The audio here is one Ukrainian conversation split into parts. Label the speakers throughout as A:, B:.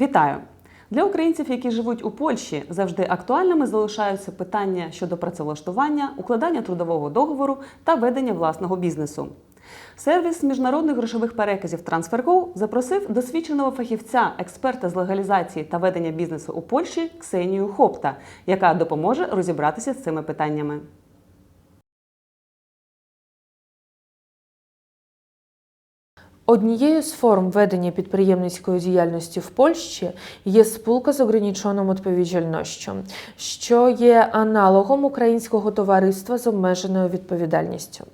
A: Вітаю! Для українців, які живуть у Польщі, завжди актуальними залишаються питання щодо працевлаштування, укладання трудового договору та ведення власного бізнесу. Сервіс міжнародних грошових переказів TransferGo запросив досвідченого фахівця, експерта з легалізації та ведення бізнесу у Польщі Ксенію Хопта, яка допоможе розібратися з цими питаннями.
B: Однією з форм ведення підприємницької діяльності в Польщі є спілка з ограниченою відповідальністю, що є аналогом українського товариства з обмеженою відповідальністю.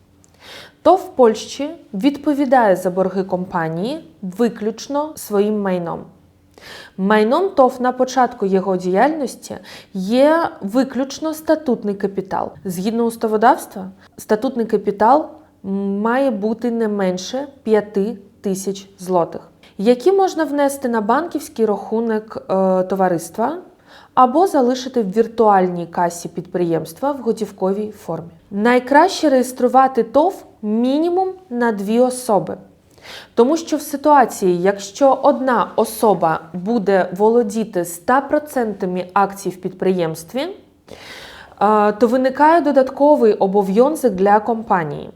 B: То в Польщі відповідає за борги компанії виключно своїм майном. Майном ТОВ на початку його діяльності є виключно статутний капітал. Згідно уставодавства, статутний капітал має бути не менше 5 тисяч злотих, які можна внести на банківський рахунок е, товариства або залишити в віртуальній касі підприємства в готівковій формі. Найкраще реєструвати ТОВ мінімум на дві особи. Тому що в ситуації, якщо одна особа буде володіти 100% акцій в підприємстві, е, то виникає додатковий обов'язок для компанії.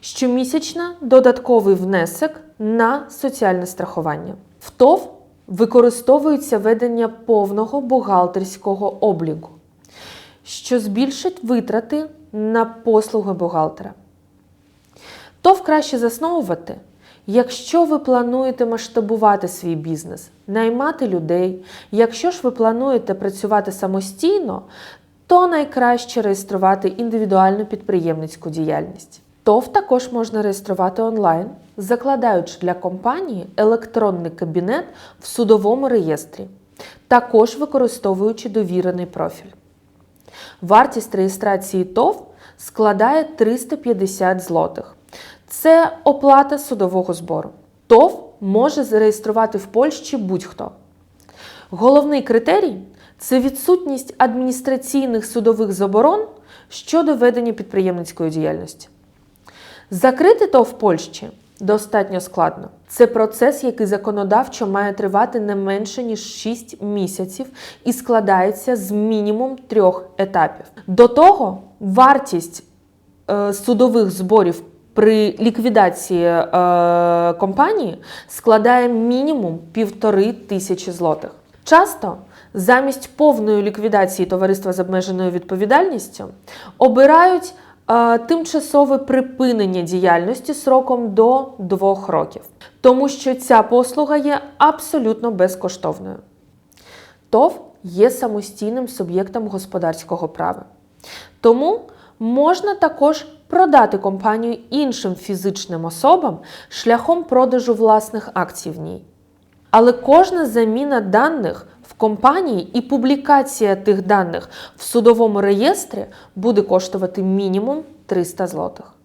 B: Щомісячно додатковий внесок на соціальне страхування. В ТОВ використовується ведення повного бухгалтерського обліку, що збільшить витрати на послуги бухгалтера. ТОВ краще засновувати, якщо ви плануєте масштабувати свій бізнес, наймати людей. Якщо ж ви плануєте працювати самостійно, то найкраще реєструвати індивідуальну підприємницьку діяльність. ТОВ також можна реєструвати онлайн, закладаючи для компанії електронний кабінет в судовому реєстрі, також використовуючи довірений профіль. Вартість реєстрації ТОВ складає 350 злотих. Це оплата судового збору. ТОВ може зареєструвати в Польщі будь-хто. Головний критерій це відсутність адміністраційних судових заборон щодо ведення підприємницької діяльності. Закрити то в Польщі достатньо складно. Це процес, який законодавчо має тривати не менше ніж 6 місяців і складається з мінімум трьох етапів. До того вартість е, судових зборів при ліквідації е, компанії складає мінімум півтори тисячі злотих. Часто замість повної ліквідації товариства з обмеженою відповідальністю обирають тимчасове припинення діяльності сроком до двох років, тому що ця послуга є абсолютно безкоштовною. ТОВ є самостійним суб'єктом господарського права. Тому можна також продати компанію іншим фізичним особам шляхом продажу власних акцій в ній. Але кожна заміна даних компанії і публікація тих даних в судовому реєстрі буде коштувати мінімум 300 злотих.